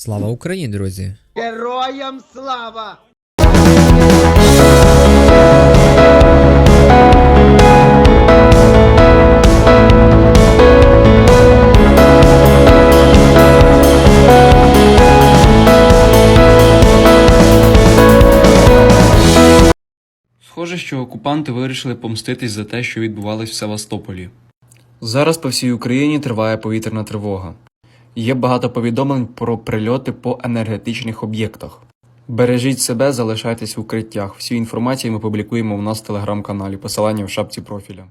Слава Україні, друзі! Героям слава! Схоже, що окупанти вирішили помститись за те, що відбувалось в Севастополі. Зараз по всій Україні триває повітряна тривога. Є багато повідомлень про прильоти по енергетичних об'єктах. Бережіть себе, залишайтесь в укриттях. Всю інформацію ми публікуємо у нас в телеграм-каналі, посилання в шапці профіля.